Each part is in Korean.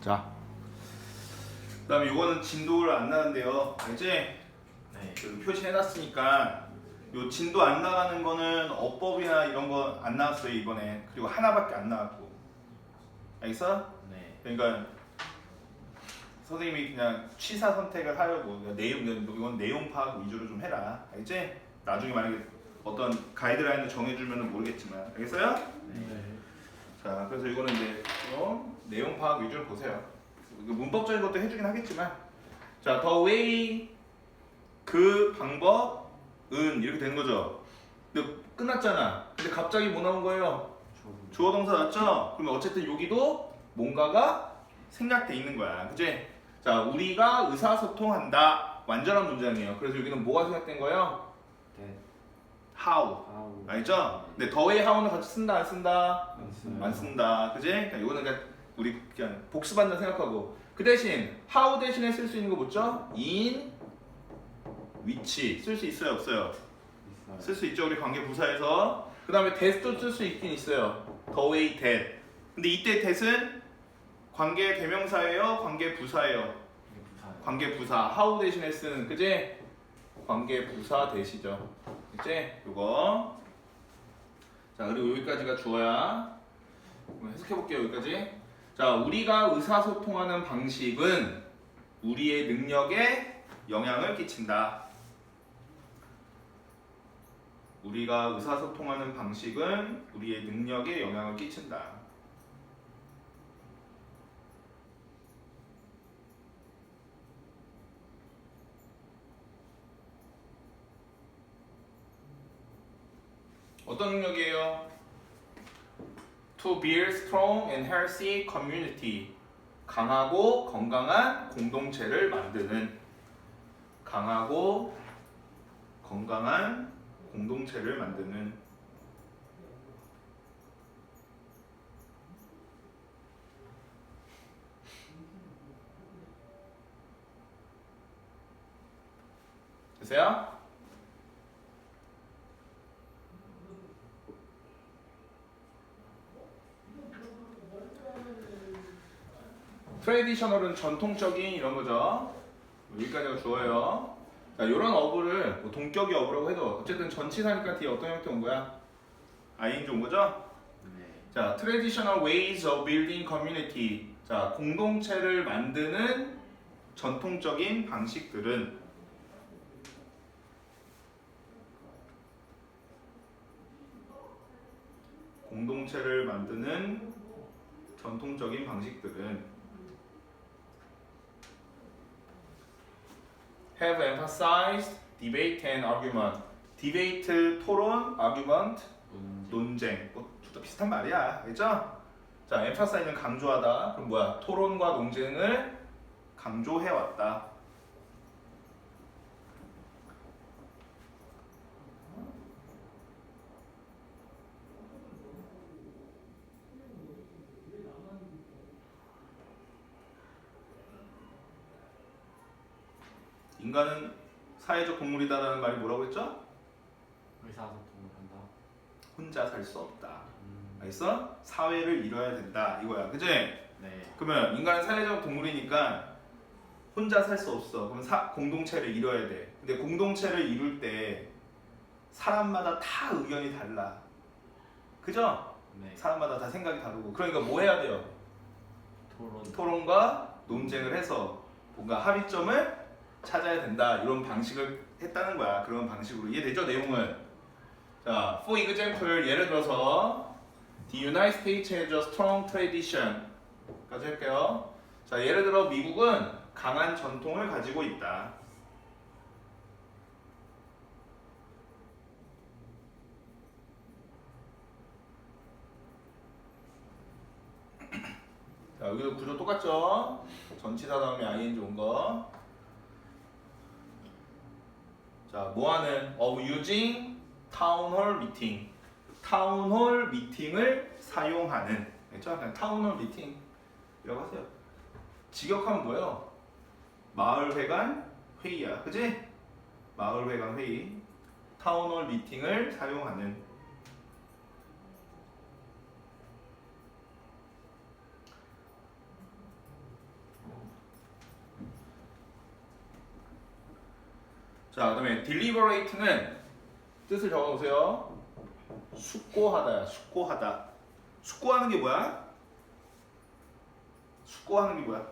자. 그다음에 이거는 진도를 안 나는데요. 알지? 네. 그 표시해놨으니까 요 진도 안 나가는 거는 어법이나 이런 거 안 나왔어요 이번에. 그리고 하나밖에 안 나왔고. 알겠어? 네. 그러니까 선생님이 그냥 취사 선택을 하려고 그러니까 내용 이건 내용 파악 위주로 좀 해라. 알지? 나중에 만약에 어떤 가이드라인을 정해주면 모르겠지만 알겠어요? 네. 자, 그래서 이거는 이제 어, 내용 파악 위주로 보세요. 문법적인 것도 해주긴 하겠지만, 자, the way 그 방법은 이렇게 된 거죠. 근데 끝났잖아. 근데 갑자기 뭐 나온 거예요? 주어 동사 났죠? 그러면 어쨌든 여기도 뭔가가 생략돼 있는 거야. 그지? 자, 우리가 의사소통한다. 완전한 문장이에요. 그래서 여기는 뭐가 생략된 거예요? 네. how. 아우. 알죠? 근데 the way how는 같이 쓴다 안 쓴다? 안 쓰나요? 안 쓴다. 그지? 그러니까 이거는 그냥 우리 그냥 복습한다 생각하고 그 대신 how 대신에 쓸 수 있는 거 뭐죠? in 위치 쓸수 있어요 없어요? 있어요. 쓸 수 있죠 우리 관계 부사에서 그 다음에 that도 쓸 수 있긴 있어요 the way that 근데 이때 that은 관계 대명사예요 관계 부사예요. 관계 부사 how 대신에 쓰는 그지? 관계 부사 대시죠 그지? 요거. 자 그리고 여기까지가 주어야. 해석해 볼게요 여기까지. 자 우리가 의사소통하는 방식은 우리의 능력에 영향을 끼친다. 우리가 의사소통하는 방식은 우리의 능력에 영향을 끼친다 어떤 능력이에요? To build strong and healthy community. 강하고 건강한 공동체를 만드는 강하고 건강한 공동체를 만드는 되세요? 트레디셔널은 전통적인 이런 거죠. 여기까지가 주어요. 자, 이런 어부를 뭐 동격의 어부라고 해도 어쨌든 전치사니까 뒤에 어떤 형태 온 거야? 아인지 온 거죠? 네. 자, traditional ways of building community. 자, 공동체를 만드는 전통적인 방식들은 공동체를 만드는 전통적인 방식들은 have emphasized debate and argument. debate 토론, argument 음. 논쟁. 뭐 둘다 비슷한 말이야. 알죠? 자, emphasize는 강조하다. 그럼 뭐야? 토론과 논쟁을 강조해 왔다. 인간은 사회적 동물이다라는 말이 뭐라고 했죠? 의사소통을 한다. 혼자 살 수 없다. 음. 알겠어? 사회를 이뤄야 된다 이거야. 그지? 네. 그러면 인간은 사회적 동물이니까 혼자 살 수 없어. 그럼 사- 공동체를 이뤄야 돼. 근데 공동체를 이룰 때 사람마다 다 의견이 달라. 그죠? 네. 사람마다 다 생각이 다르고. 그러니까 뭐 해야 돼요? 토론. 토론과 논쟁을 해서 뭔가 합의점을 찾아야 된다. 이런 방식을 했다는 거야. 그런 방식으로 이해되죠? 내용은. 자, for example 예를 들어서 The United States has a strong tradition. 까지 할게요. 자, 예를 들어 미국은 강한 전통을 가지고 있다. 자, 여기도 구조 똑같죠? 전치사 다음에 ing 온 거. 자, 뭐 하는? of using town hall meeting. 타운홀 미팅을 사용하는. 그렇죠? 그냥 타운홀 미팅이라고 하세요. 직역하면 뭐예요? 마을회관 회의야. 그지? 마을회관 회의. 타운홀 미팅을 사용하는. 자, 그다음에 deliberate는 뜻을 적어놓으세요. 숙고하다야, 숙고하다. 숙고하는 게 뭐야? 숙고하는 게 뭐야?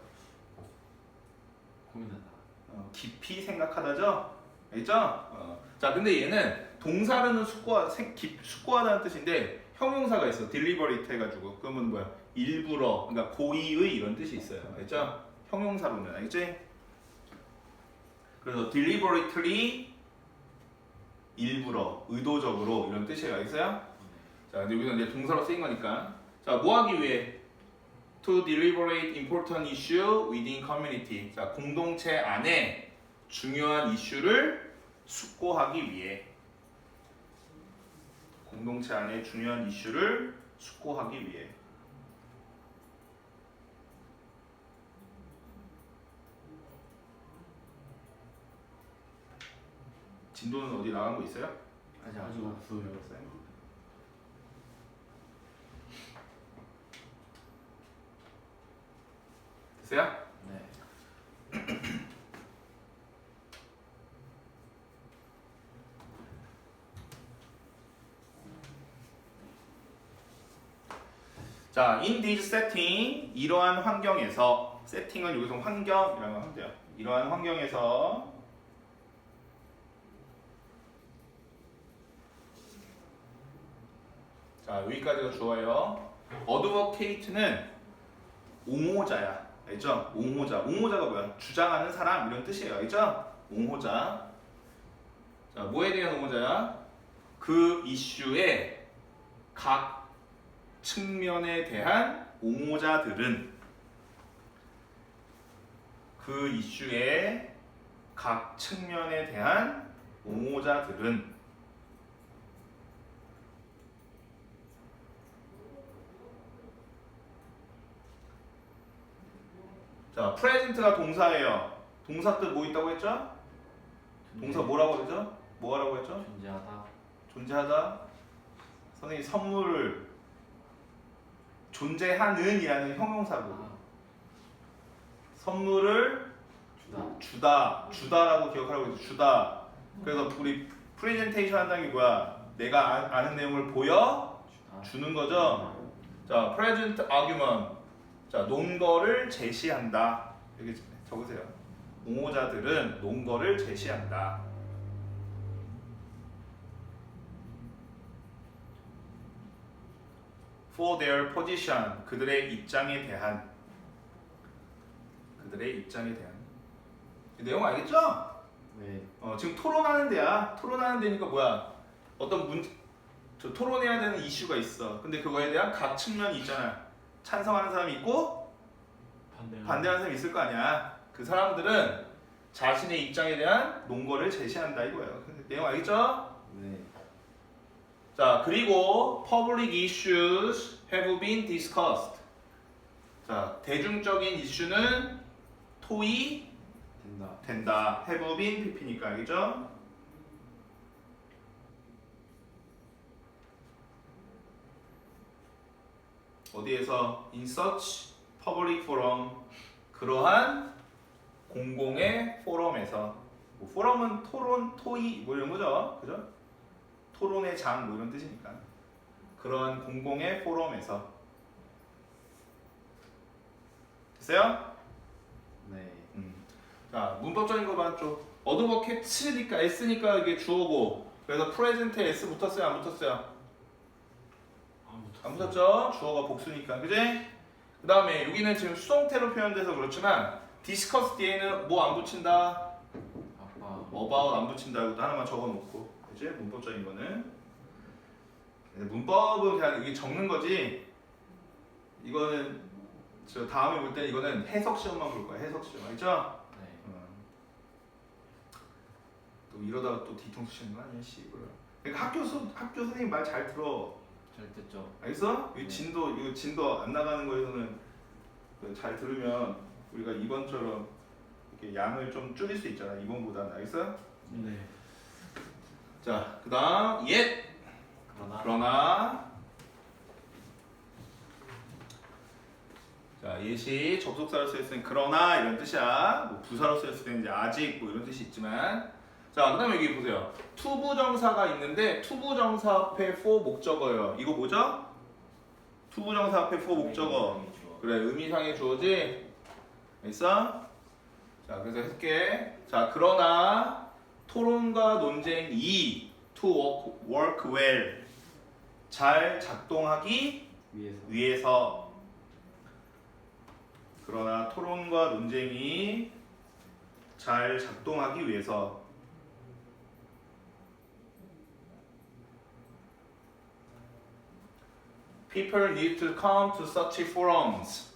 고민하다. 어, 깊이 생각하다죠? 알겠죠? 어. 자, 근데 얘는 동사로는 숙고하, 생, 깊, 숙고하다는 뜻인데 형용사가 있어. deliberate 해가지고. 그러면 뭐야? 일부러, 그러니까 고의의 이런 뜻이 있어요. 알겠죠? 형용사로는. 알겠지? 그래서 deliberately 일부러, 의도적으로 이런 뜻이에요. 알겠어요? 자, 근데 여기서 이제 동사로 쓰인 거니까. 자, 뭐 하기 위해? To deliberate important issue within community. 자, 공동체 안에 중요한 이슈를 숙고하기 위해. 공동체 안에 중요한 이슈를 숙고하기 위해. 진도는 어디 나간 거 있어요? 아직 아직 없어요. 없어요. 됐어요? 네. 자, in this setting 이러한 환경에서 세팅은 여기서 환경이라고 하면 돼요. 이러한 환경에서 자, 여기까지가 주어예요. 어드버케이트는 옹호자야. 알죠? 옹호자. 옹호자가 뭐야? 주장하는 사람 이런 뜻이에요. 알죠? 옹호자. 자, 뭐에 대한 옹호자야? 그 이슈의 각 측면에 대한 옹호자들은 그 이슈의 각 측면에 대한 옹호자들은 자, 프레젠트가 동사예요. 동사 뜻 뭐 있다고 했죠? 동사 뭐라고 했죠? 뭐 하라고 했죠? 존재하다. 존재하다. 선생님 선물을 존재하는이라는 형용사고 아, 선물을 주다. 주다 주다라고 기억하라고 했죠. 주다. 그래서 우리 프레젠테이션 한다는 게 뭐야? 내가 아, 아는 내용을 보여. 주는 거죠. 자, present argument. 자, 논거를 제시한다. 여기 적으세요. 옹호자들은 논거를 제시한다. For their position. 그들의 입장에 대한. 그들의 입장에 대한. 이 내용 알겠죠? 네. 어, 지금 토론하는 데야. 토론하는 데니까 뭐야? 어떤 문, 저 토론해야 되는 이슈가 있어. 근데 그거에 대한 각 측면이 있잖아. 찬성하는 사람이 있고 반대. 반대하는 사람이 있을 거 아니야. 그 사람들은 자신의 입장에 대한 논거를 제시한다 이거예요. 내용 알겠죠? 네. 자, 그리고 public issues have been discussed. 자, 대중적인 이슈는 토의 된다. 된다. have been pp니까 알겠죠? 어디에서 in such public forum 그러한 공공의 포럼에서 뭐 포럼은 토론, 토의 뭐 이런 거죠, 그죠? 토론의 장 뭐 이런 뜻이니까 그러한 공공의 포럼에서 됐어요? 네. 음. 자 문법적인 거 봤죠. 어드버케츠니까 S니까 이게 주어고 그래서 프레젠트에 S 붙었어요 안 붙었어요? 안 붙었죠? 주어가 복수니까 그지? 그 다음에 여기는 지금 수동태로 표현돼서 그렇지만 디스커스 뒤에는 뭐 안 붙인다? 어바웃 안 붙인다 이것도 하나만 적어놓고 그지? 문법적인 거는 근데 문법은 그냥 이게 적는 거지 이거는 저 다음에 볼 때는 이거는 해석 시험만 볼 거야 해석 시험 알죠? 네. 어. 또 이러다가 또 뒤통수 치는 거 아니야 씨발 그러니까 학교 수, 학교 선생님 말 잘 들어 잘 됐죠. 알겠어? 이 네. 진도 이거 진도 안 나가는 거에서는 그잘 들으면 우리가 이번처럼 이렇게 양을 좀 줄일 수 있잖아 이번보다는 알겠어? 네. 자 그다음 옛 그러나. 그러나 자 예시 접속사로 쓰였을 땐 그러나 이런 뜻이야 뭐 부사로 쓰였을 때는 이제 아직 뭐 이런 뜻이 있지만 자, 그 다음에 여기 보세요. 투부정사가 있는데 투부정사 앞에 for 목적어예요. 이거 뭐죠? 투부정사 앞에 for 목적어. 그래, 의미상의 주어지. 있어? 자, 그래서 할게. 자, 그러나 토론과 논쟁 2 to work, work well 잘 작동하기 위에서 위해서 그러나 토론과 논쟁이 잘 작동하기 위해서 People need to come to such forums.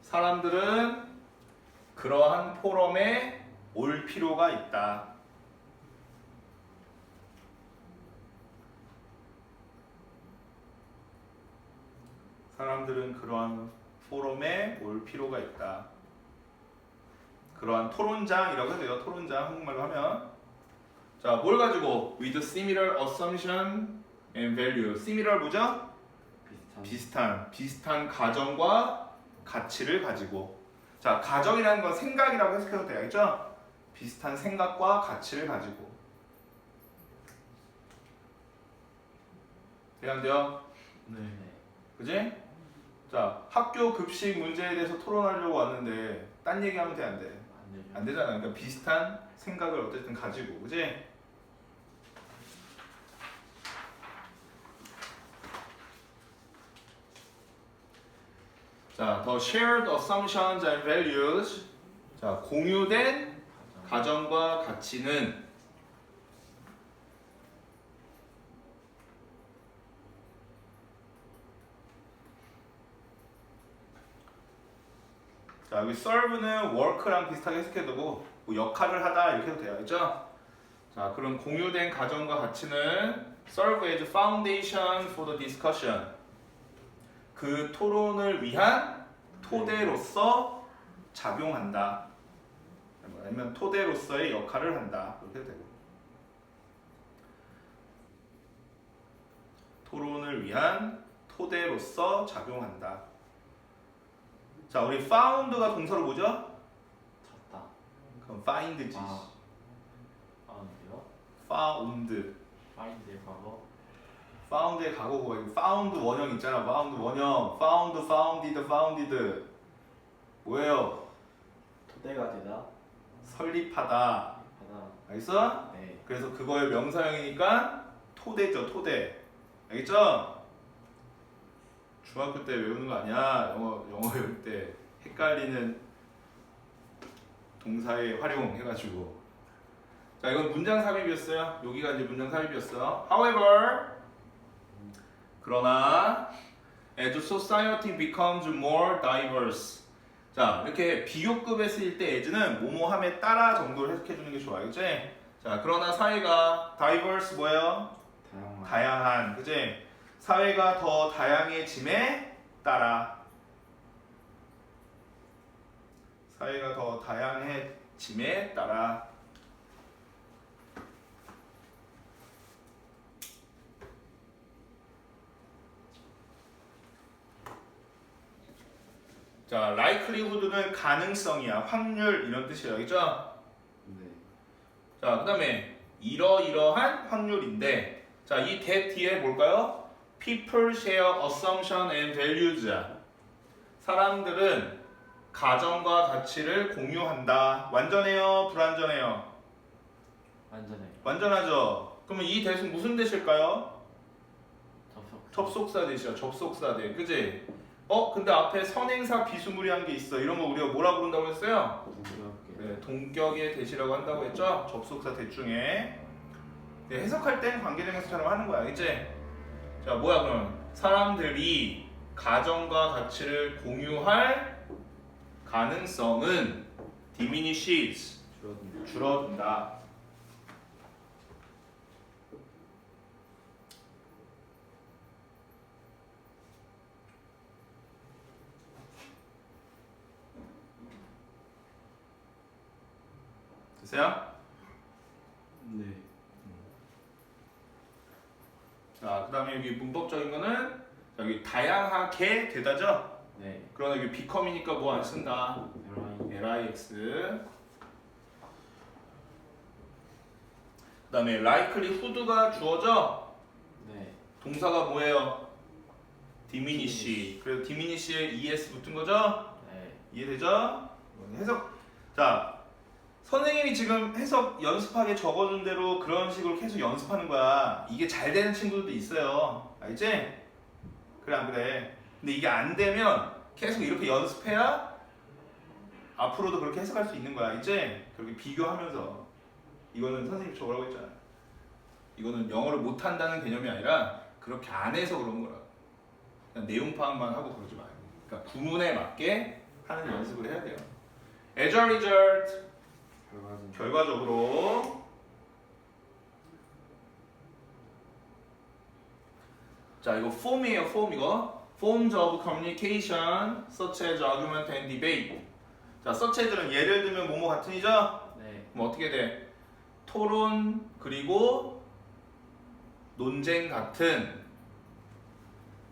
사람들은 그러한 포럼에 올 필요가 있다. 사람들은 그러한 포럼에 올 필요가 있다. 그러한 토론장이라고 해도 돼요. 토론장 한국말로 하면 자, 뭘 가지고 with similar assumption and value. similar 뭐죠? 비슷한 비슷한 가정과 가치를 가지고 자, 가정이라는 건 생각이라고 해석해도 되겠죠? 비슷한 생각과 가치를 가지고 대한대요. 네. 그지? 자, 학교 급식 문제에 대해서 토론하려고 왔는데 딴 얘기하면 돼 안 돼? 안 되잖아. 그러니까 비슷한 생각을 어쨌든 가지고, 그지? 자, 더 shared assumptions and values. 자, 공유된 가정. 가정과 가치는 자 여기 serve는 work랑 비슷하게 해석해두고 뭐 역할을 하다 이렇게 해도 돼요 알죠? 자 그럼 공유된 가정과 가치는 serve as foundation for the discussion 그 토론을 위한 토대로서 작용한다 아니면 토대로서의 역할을 한다 이렇게 되고 토론을 위한 토대로서 작용한다 자 우리 found가 동사로 뭐죠? 찾다. 그럼 find지 아. 파운드요? found 과거. found의 과거고 found 원형 있잖아 found 원형 found founded founded 뭐예요? 토대가 되다. 설립하다 하다. 알겠어? 네. 그래서 그거의 명사형이니까 토대죠 토대 알겠죠? 중학교 때 외우는 거 아니야 영어 영어 외울 때 헷갈리는 동사의 활용 해가지고 자 이건 문장 삽입이었어요 여기가 이제 문장 삽입이었어 however 그러나 as society becomes more diverse 자 이렇게 비교급에 쓰일 때 as는 뭐뭐함에 따라 정도를 해석해 주는 게 좋아요 그치? 자 그러나 사회가 diverse 뭐예요? 다양한. 다양한 그지? 사회가 더 다양해짐에 따라 사회가 더 다양해짐에 따라 자, likelihood는 가능성이야, 확률 이런 뜻이에요, 알겠죠? 네. 자, 그다음에 이러이러한 확률인데, 자, 이 that 뒤에 뭘까요? People share assumption and values. 사람들은 가정과 가치를 공유한다. 완전해요, 불완전해요? 완전해. 완전하죠. 그러면 이 that은 무슨 that일까요? 접속. 접속사 대시야 접속사 대 그지? 어 근데 앞에 선행사 비스무리한 게 있어 이런 거 우리가 뭐라 부른다고 했어요? 네, 동격의 대시라고 한다고 했죠? 접속사 대중에 네, 해석할 땐 관계대명사처럼 하는 거야 이제 자 뭐야 그럼 사람들이 가정과 가치를 공유할 가능성은 diminishes 줄어든다. 됐어요? 네. 자, 그 다음에 여기 문법적인 거는 여기 다양하게 되다죠? 네. 그러나 여기 become이니까 뭐 안 쓴다. lix. 그 다음에 likelihood가 주어져. 네. 동사가 뭐예요? diminish. 그래서 diminish에 es 붙은 거죠? 네. 이해되죠? 해석. 자, 선생님이 지금 해석 연습하게 적어준 대로 그런 식으로 계속 연습하는 거야. 이게 잘 되는 친구들도 있어요. 알지? 그래 안 그래? 근데 이게 안 되면 계속 이렇게 연습해야 앞으로도 그렇게 해석할 수 있는 거야. 이제 그렇게 비교하면서 이거는 선생님 적으라고 했잖아. 이거는 영어를 못 한다는 개념이 아니라 그렇게 안 해서 그런 거라. 그냥 내용 파악만 하고 그러지 말고. 그러니까 구문에 맞게 하는 연습을 해야 돼요. As a result, 결과는 결과적으로 자 이거 form이에요 form 이거 forms of communication such as argument and debate 자 such as는 예를 들면 뭐뭐 같은이죠? 네. 그럼 어떻게 돼? 토론 그리고 논쟁 같은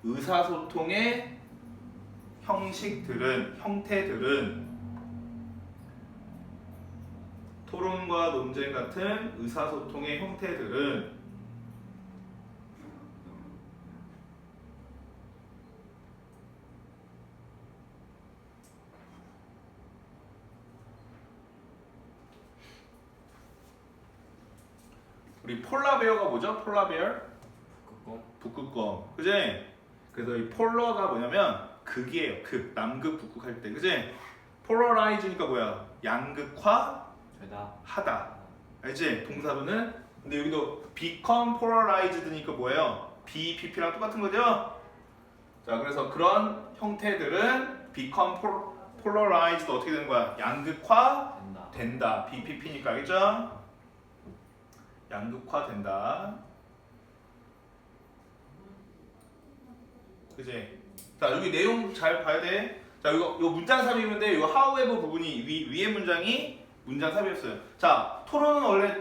의사소통의 형식들은 형태들은 토론과 논쟁 같은 의사소통의 형태들은 우리 폴라베어가 뭐죠? 폴라베어? 꾹꾹. 북극곰 그지? 그래서 이 폴러가 뭐냐면 극이에요 극 남극 북극 할 때 그지? 폴러라이즈니까 뭐야 양극화 되다. 하다 알지? 동사로는 근데 여기도 become polarized니까 뭐예요? BPP랑 똑같은 거죠? 자 그래서 그런 형태들은 become pol- polarized 어떻게 되는 거야? 양극화 된다. 된다 BPP니까 알겠죠? 양극화 된다 그지? 자 여기 내용 잘 봐야 돼. 자 이거 이거 문장 삽입인데 이거 however 부분이 위 위에 문장이 문장 삽입이었어요. 자 토론은 원래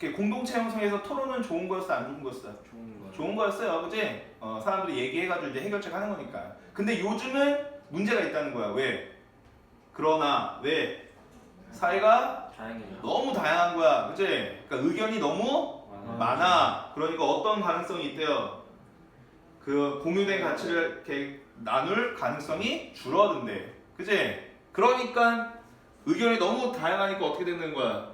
이렇게 공동체 형성에서 토론은 좋은 거였어 안 좋은 거였어? 좋은 거. 좋은 거였어요, 그지? 어, 사람들이 얘기해가지고 이제 해결책 하는 거니까. 근데 요즘은 문제가 있다는 거야. 왜? 그러나 왜? 사회가 다행이죠. 너무 다양한 거야, 그지? 그러니까 의견이 너무 많아. 많아. 그러니까 어떤 가능성이 있대요? 그 공유된 가치를 이렇게 나눌 가능성이 줄어든대. 그지? 그러니까 의견이 너무 다양하니까 어떻게 되는 거야?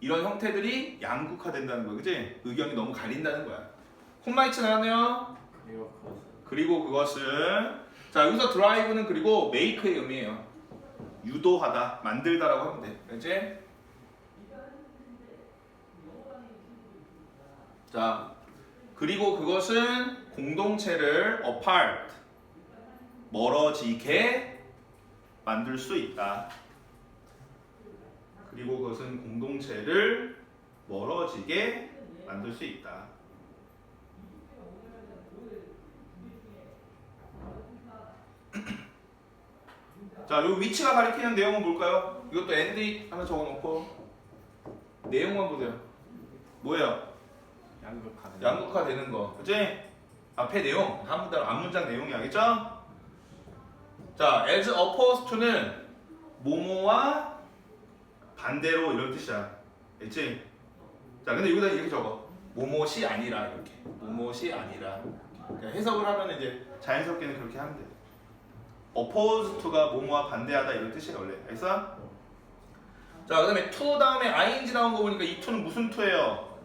이런 형태들이 양극화된다는 거야. 그지? 의견이 너무 갈린다는 거야. 콤마이츠 나왔네요. 그리고 그것은 자 여기서 드라이브는 그리고 메이크의 의미예요. 유도하다, 만들다라고 하면 돼. 그지? 자 그리고 그것은 공동체를 apart 멀어지게 만들 수 있다. 그리고 그것은 공동체를 멀어지게 만들 수 있다. 자, 요 위치가 가리키는 내용은 뭘까요? 이것도 엔디 하나 적어놓고 내용만 보세요. 뭐예요? 양극화. 양극화 되는 거, 그치? 앞에 내용, 한 문장, 앞 문장 내용이 알겠죠? 자, as opposed to는 뭐뭐와 반대로 이런 뜻이야. 알지? 자, 근데 여기다 이렇게 적어. 뭐뭐시 아니라 이렇게. 뭐뭐시 아니라. 그냥 해석을 하면 이제 자연스럽게는 그렇게 하면 돼. opposed to가 뭐뭐와 반대하다 이런 뜻이야 원래. 알겠어? 자, 그다음에 to 다음에 ing 나온 거 보니까 이 to는 무슨 to예요?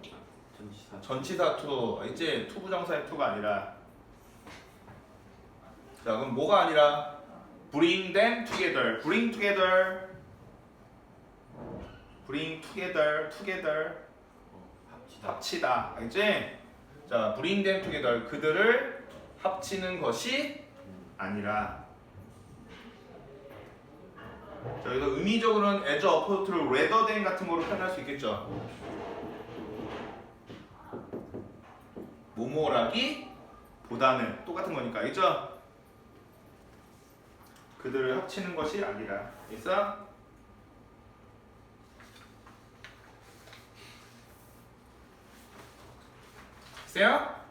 전치사. 전치사 투 이제 투부정사의 투가 아니라 자 그럼 뭐가 아니라 bring them together bring together bring together together 어, 합치다. 합치다 알지? 자 bring them together 그들을 합치는 것이 아니라 자 여기서 의미적으로는 as opposed to rather than 같은 거로 표현할 수 있겠죠 모모라기 보다는 똑같은 거니까 알겠죠? 그들을 합치는 것이 아니라 있어? 있 어요?